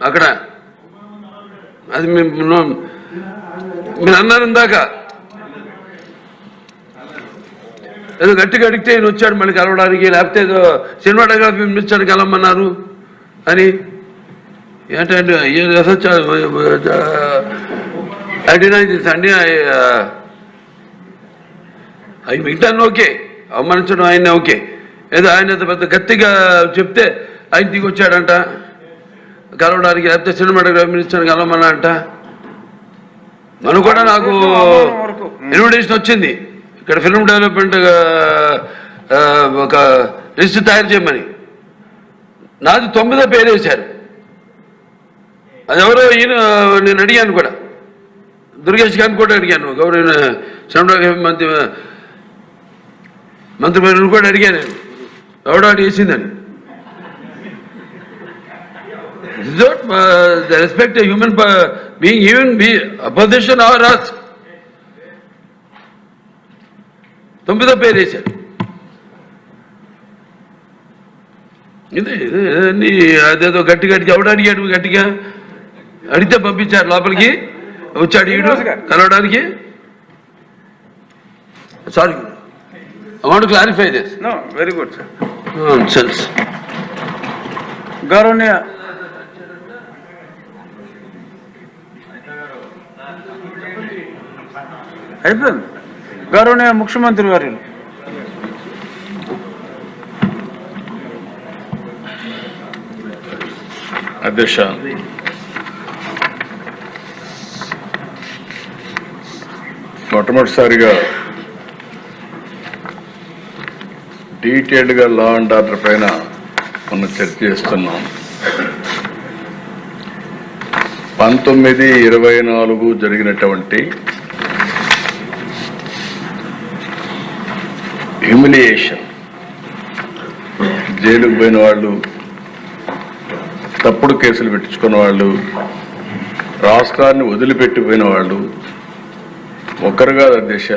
అక్కడ. అది మీరు అన్నారు ఇందాక. ఏదో గట్టిగా అడిగితే ఈయన వచ్చాడు మళ్ళీ కలవడానికి లేకపోతే ఏదో సినిమాటోగ్రఫీ మినిస్టర్ కలవమన్నారు అని. ఏంటంటే అడిగినా అండి అవి మిగతాన్ని ఓకే అవమానించడం ఆయన ఓకే. ఏదో ఆయన పెద్ద గట్టిగా చెప్తే ఆయన దిగి వచ్చాడంట కలవడానికి లేకపోతే సినిమాటోగ్రఫీ మినిస్టర్ కలవమన్నా అంట మనం కూడా నాకు ఇన్విటేషన్ వచ్చింది. ఇక్కడ ఫిల్మ్ డెవలప్మెంట్ ఒక లిస్ట్ తయారు చేయమని. నాది తొమ్మిదో పేరు వేశారు అది ఎవరో ఈయన నేను అడిగాను కూడా. దుర్గేష్ గారిని కూడా అడిగాను. గౌరవ సినిమాటోగ్రఫీ మంత్రి మంత్రి కూడా అడిగాను నేను. ఎవడో అడి వేసిందని respect human being even be opposition or us తొమ్మిదో పేరు వేశారు. ఇది అదేదో గట్టి గట్టిగా ఎవడు అడిగాడు గట్టిగా? అడిగితే పంపించారు లోపలికి. వచ్చాడు ఈడు కలవడానికి. Sorry want clarify this very good sir గౌరవనీయ అయిపోయింది. గౌరవనీయ ముఖ్యమంత్రి వర్యులు అధ్యక్ష. మొట్టమొదటిసారిగా డీటెయిల్డ్గా లా అండ్ ఆర్డర్ పైన మనం చర్చ చేస్తున్నాం. పంతొమ్మిది ఇరవై నాలుగు జరిగినటువంటి హ్యూమిలియేషన్ జైలుకు పోయిన వాళ్ళు తప్పుడు కేసులు పెట్టించుకున్న వాళ్ళు రాష్ట్రాన్ని వదిలిపెట్టిపోయిన వాళ్ళు ఒక్కరు కాదు అధ్యక్ష